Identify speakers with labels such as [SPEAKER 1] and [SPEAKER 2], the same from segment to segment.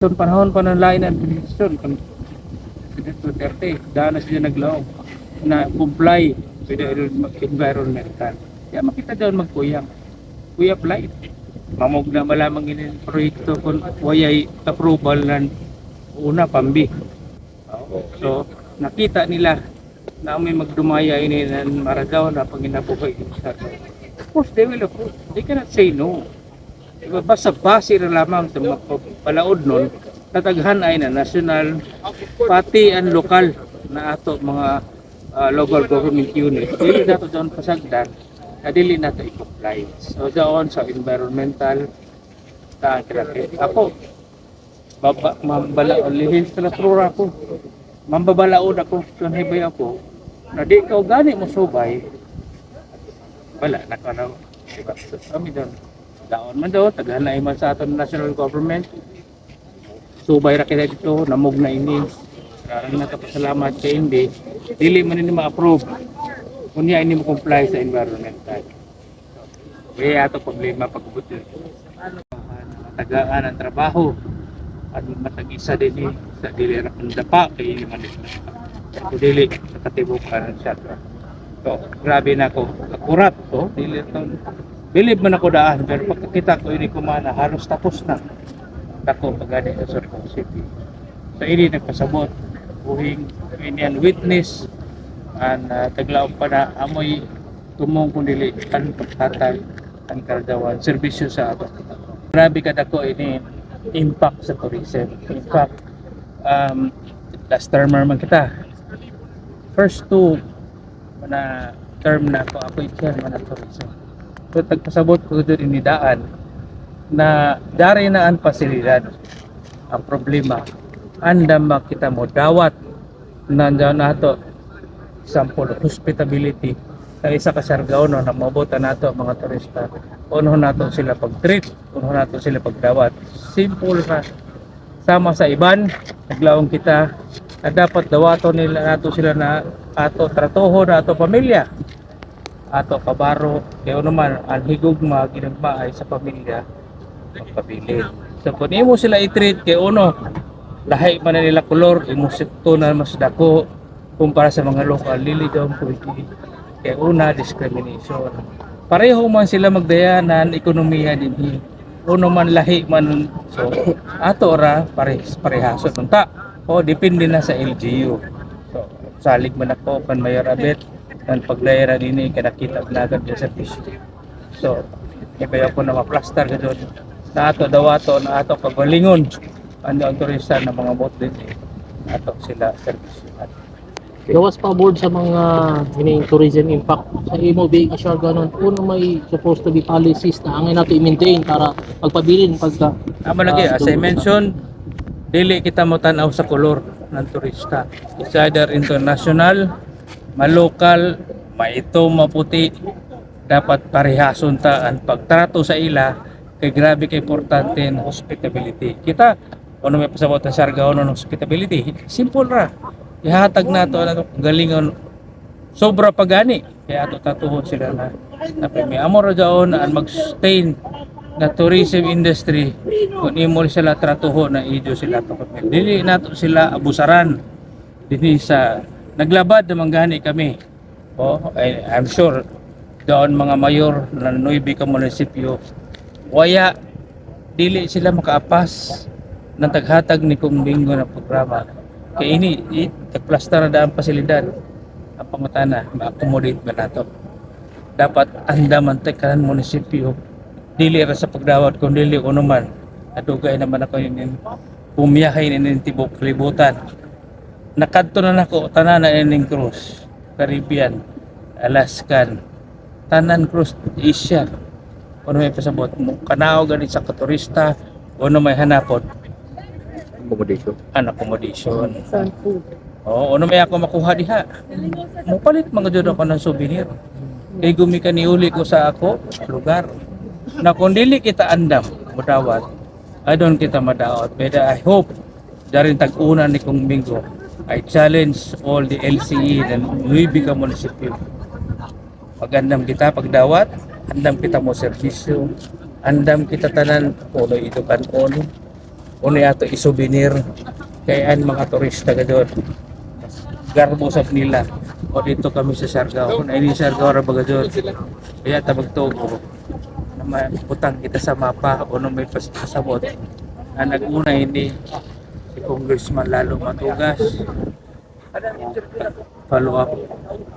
[SPEAKER 1] Doon panahon pa ng lain administration, kung President Duterte, daan na sila naglaog na comply with the environmental. Kaya makita doon magkuyap. Kuyap light. Mamog na malamang ini proyekto kung wayay approval ng una pambi. So, nakita nila na may magdumaya ini ng Maragaw na panginabuhay sa Of course, they will approve. They cannot say no. Diba, basta base na lamang sa palaod nun, tataghan ay na national, pati ang lokal na ato mga ah, local government unit. Dili nato doon pasagdan, na dili nato i-comply. So doon sa environmental, ta. Ako, baba, mambala, lihins na trura ako. Mambabalaod ako, sunhibay ako, na di ka gani mo subay, wala. Diba? So, kami doon. Daon man doon, tagahan na iman sa aton national government. Subay ra kita dito, namog na ini. Karang nakapasalamat kay hindi, dili man ini ma-approve. Kunya ini mo comply sa environmental. Kaya ato problema pagbuti. Matagaan ang trabaho at matag-isa din ni sa dili ra dapa kay ini man Kung dili sa katibukan siya. So, grabe na ako. Akurat to, dili to. Believe man ako daan, pero pagkakita ko ini kumana, halos tapos na. Ako pagani sa Surigao City. So, ini nagpasabot. Buhing Indian witness and uh, taglaong pa na amoy tumong kung dili ang pagtatag ang kardawan, serbisyo sa ato. Grabe ka dako ini impact sa tourism. Impact um, last termer man kita. First two na term na ako, ako chairman ng tourism. So tagpasabot ko doon inidaan na dari na ang pasilidad. Ang problema andam makita mo dawat nandiyan nato sample hospitality sa isa ka sargao no na mabuta nato mga turista. Uno nato sila pag treat uno nato sila pagdawat simple na sama sa iban naglawong kita na dapat dawato nila nato sila na ato tratoho na ato pamilya ato kabaro kaya naman ang higugma ginagma ay sa pamilya. Magpabilin so kung imo sila i-treat kay uno lahi man nila kolor imo sekto na mas dako kumpara sa mga lokal lili daw pwede. Kaya una discrimination. Pareho man sila magdayanan ekonomiya din uno man lahi man so ato ra pare parehaso. Unta o depende na sa LGU so salig man ako kan mayor abet ang pagdayra din kaya nakita nagad sa servisyo so ibay ako na ma-plaster ka doon. Na ato daw ato na ato pagalingon ano ang turista ng mga boat din ato sila servisyo
[SPEAKER 2] Gawas pa board sa mga hining tourism impact. Sa imo being assured ganon, uno may supposed to be policies na angay nato i-maintain para magpabilin pagka
[SPEAKER 1] Amo lagi,
[SPEAKER 2] Ah,
[SPEAKER 1] as I mentioned, dili kita mo tanaw sa kolor ng turista. It's either international, malokal, maito, maputi, dapat parehason ta ang pagtrato sa ila. Kay grabe kay importante ang hospitality. Kita, ano may pasabot ng sargao ng hospitality? Simple ra. Ihatag nato ano galingon sobra pagani. Kaya ato tatuhon sila na na may amo ra daon ang mag-sustain na tourism industry. Kung imo sila tratuho na ido sila. Papel dili nato sila abusaran. Dinhi sa naglabad naman gani kami. Oh I'm sure doon mga mayor na nuibi ka munisipyo waya dili sila makaapas ng taghatag ni Kung Bingo na programa. Kaya ini i- tagplasta na daan pasilidad. Ang pangutana ma-accommodate ba nato? Dapat andaman tekanan munisipyo dili ra sa pagdawat kung dili uno man nadugay naman ako yun pumiyahay nin tibok kalibutan nakadto na nako tanan na ining cruise Caribbean Alaskan tanan cruise Asia ano may pasabot mo kanaw gani sa katurista ano may hanapon
[SPEAKER 3] accommodation.
[SPEAKER 1] an accommodation
[SPEAKER 2] San food.
[SPEAKER 1] Oo, ano may ako makuha diha? Mupalit mga jud ako ng souvenir. Kay gumi ka niuli ko sa ako lugar. Na kung dili kita andam, mudawat, I don't kita madawat. But I hope darin tag-una ni Kung Bingo, I challenge all the LCE na Nuibi ka munisipyo. Pag-andam kita pagdawat, andam kita mo serbisyo, andam kita tanan, ulo ito kan Una ato isouvenir kaya ang mga turista ka doon. Garbo sa nila. O dito kami sa Siargao. Kung ini Siargao ra baga doon. Kaya tabag to na may putang kita sa mapa o nung may pas- pasabot na nag-una hindi si Congressman Lalo Matugas. Follow up.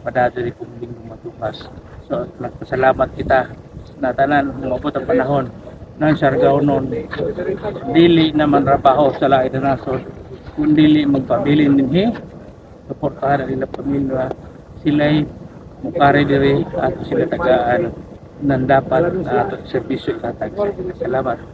[SPEAKER 1] Padado ni Pumling Matugas. So nagpasalamat kita na tanan umabot ang panahon. Ng Siargao noon dili naman trabaho sa lahi na nasod kung dili magpabili ninhi suportahan nila pamilya. Sila'y mukari diri at sila tagaan ng dapat na ato serbisyo katag. Salamat.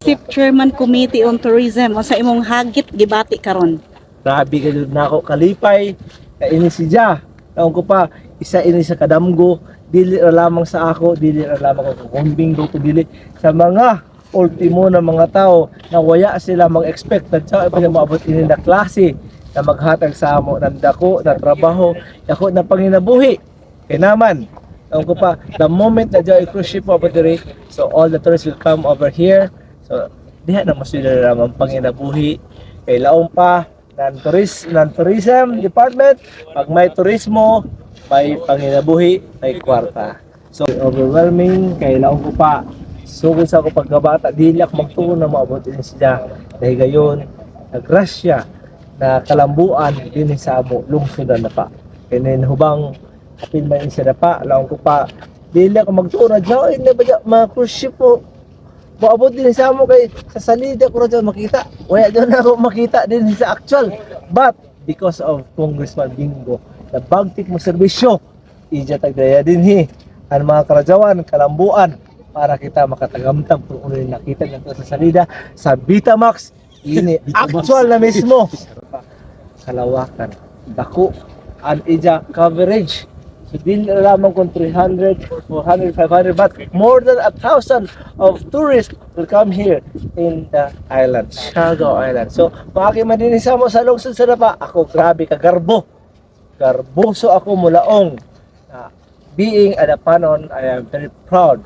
[SPEAKER 4] Chief Chairman Committee on Tourism o sa imong hagit gibati karon.
[SPEAKER 5] Grabe ka jud na ako kalipay. Ka ini si Ja. Taon ko pa isa ini sa kadamgo. Dili ra lamang sa ako dili ra lamang ako kumbing do dili. Sa mga ultimo na mga tao na waya sila mag-expect na sa iba maabot ini na klase na maghatag sa amo ng dako na trabaho dako na panginabuhi kay naman Taon ko pa the moment na dyan cruise ship over diri so all the tourists will come over here. So diha na mas sila lamang panginabuhi. Kay laong pa ng tourist ng tourism department. Pag may turismo may panginabuhi may kwarta. So overwhelming kay laong ko pa sugod sa ako pagkabata dili ako magtuo na maabot din siya dahil gayon nagrasya na kalambuan din sa amo lungsodan na pa. Kay hubang apil man isa na pa? Laong ko pa. Dili ako magtuo na dyan na ba dyan mga cruise ship po Maabot din sa amo kay sa salida ko na makita. Wala doon ako makita din sa actual. But because of Congressman Bingo, na bagtik mo serbisyo, ija tagdaya din hi ang mga karajawan, kalambuan para kita makatagamtag kung ano yung nakita nito sa salida. Sa Betamax ini actual na mismo. Kalawakan. Dako. Ang ija coverage So din lamang kung 300, 400, 500 but more than a thousand of tourists will come here in the island, Siargao Island. So makaki maninis mo sa lungsod sa Napa, ako grabe ka garbo. Garboso ako mulaong. Uh, being a Dapanon, I am very proud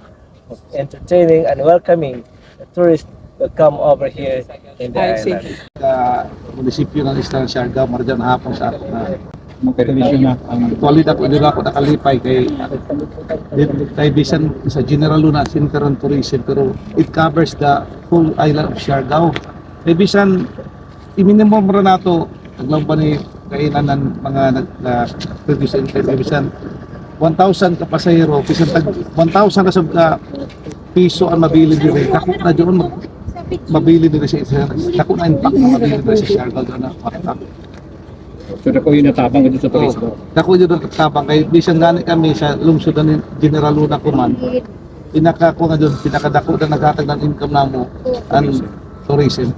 [SPEAKER 5] of entertaining and welcoming the tourists will come over here in the island.
[SPEAKER 6] sa munisipyo ng Isla Siargao, Marjan hapon sa ato na television na. Ang tuwalid ako dito ako nakalipay kay kay bisan sa General Luna Center Tourism. Pero it covers the whole island of Siargao. Kay bisan i-minimum ra nato aglaw pa ni kainan ng mga nag na previous interview bisan 1,000 ka pasahero. Bisan tag 1,000 ka piso ang mabili diri ako na mag mabili diri sa isa ako na impact mabili diri sa Siargao na
[SPEAKER 3] So ako yung natabang dito sa turismo.
[SPEAKER 6] Dako yun ang tapang kay bisan gani kami sa lungsod ni General Luna Kuman. Pinaka ko nga doon, pinakadako na naghatag ng income namo ang tourism.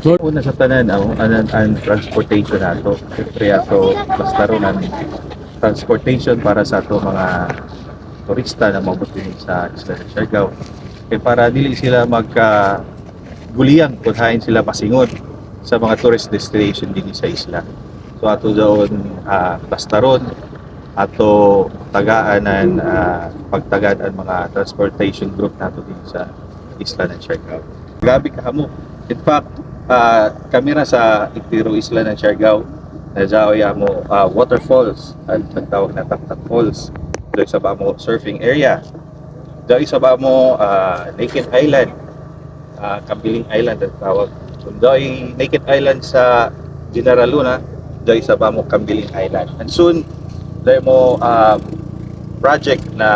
[SPEAKER 3] So, una sa tanan ang, ang, ang transportation nato. Siyempre ato basta ron ang transportation para sa ato mga turista na mabuti sa isla ng Siargao. Kaya para dili sila magka guliyang kung hain sila pasingon sa mga tourist destination din sa isla. So ato doon uh, basta ron ato tagaan ang ah, pagtagaan ang mga transportation group nato din sa isla ng Siargao. Grabe ka mo. In fact, ah, kami na sa Itiro Isla ng Siargao, na mo ah, waterfalls at nagtawag na Taktak Falls. Doon sa ba mo surfing area. Doon sa ba mo ah, Naked Island, ah, Kabiling Island ang tawag. Doon Naked Island sa General Luna, doon sa ba mo Kabiling Island. And soon, doon mo ah, project na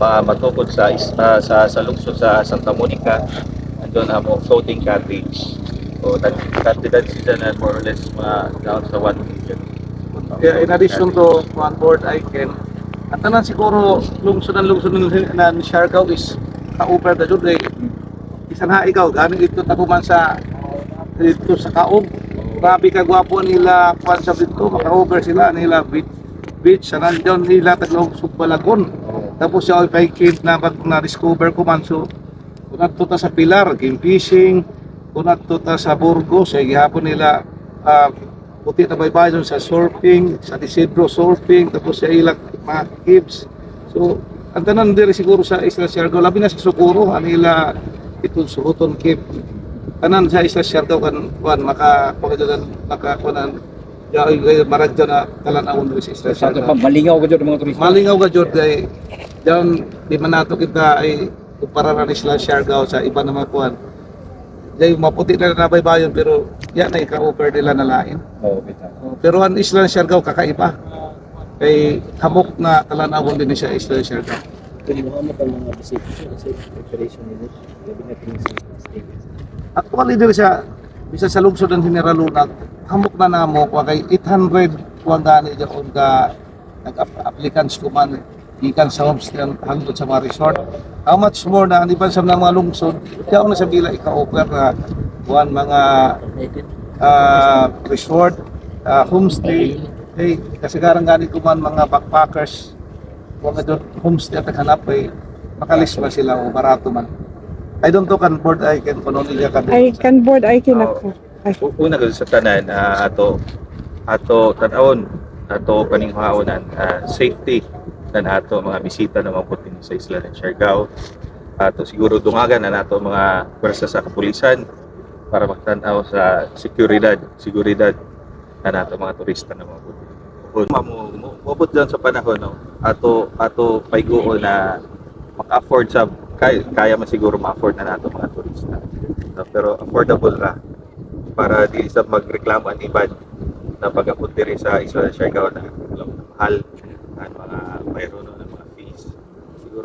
[SPEAKER 3] ma matukod sa ah, sa sa lungsod sa Santa Monica andun na mo floating cottage so that cottage sila na more or less mga down sa 1 million.
[SPEAKER 6] Yeah, in addition to one board icon, at tanan siguro lungsod ang lungsod ng ng Siargao is ka-over the jud kay isa na ikaw ganing ito takuman sa dito sa Kaog. Grabe ka gwapo nila kwan sa dito, maka-over sila nila beach beach sa nandiyon nila taglong subbalagon. Tapos siya kay kid na pag na-discover ko man so kunat to ta sa Pilar, game fishing, kunat to ta sa Burgos, ay gihapon nila ah, puti na baybayon sa surfing, sa Isidro surfing, tapos sa ilang mga caves. So, ang tanan diri siguro sa Isla Siargao, labi na sa Socorro, ang ila itong suhuton kip kanan sa isa Siargao kan kuan maka pagdadan maka kuanan ya ay maradyo na kalan-awon diri sa isla
[SPEAKER 7] Sa pa, malingaw ka dyan mga turista.
[SPEAKER 6] malingaw ka jud kay diyan di man nato kita ay kumpara na ni sila Siargao sa iba na mga kuan Jay maputi na nabay bayon pero yan ay ka-offer nila na lain.
[SPEAKER 7] Oo, kita.
[SPEAKER 6] Oh, Pero ang isla Siargao kakaiba. Kay hamok na talanawon din siya isla Siargao.
[SPEAKER 2] Pwede mo ang mga bisita sa preparation nila. Gabi na
[SPEAKER 6] Actually diri siya bisa sa lungsod ng General Luna hamok na namo kwa kay 800 kuan gani diyon ka nag-applicants ko man gikan sa homestay hangtod sa mga resort. How much more na ang iban sa mga lungsod, diyaw na sa bila ika-offer na kuan mga ah, resort, ah, homestay, hey, kasagaran gani ko man mga backpackers, mga doon homestay at hanap ay makalis ba sila o barato man. I don't know kan board I can kuno nila kan.
[SPEAKER 4] Ay, kan board ay
[SPEAKER 3] Oo.
[SPEAKER 4] kinako. Ay.
[SPEAKER 3] U- Una ko sa tanan ah, ato ato tanawon ato kaning haonan ah, safety nan ato mga bisita na maputin sa isla ng Siargao. Ato siguro dungagan na nato mga pwersa sa kapulisan para magtanaw sa seguridad, seguridad na nato mga turista na maputin. Mabot dyan sa panahon no, ato ato paiguo na maka-afford sa kaya, kaya man siguro ma-afford na nato mga turista. No, pero affordable ra para di sa magreklamo ang iban na pag-abot sa isla ng Siargao na mahal ang mga mayroon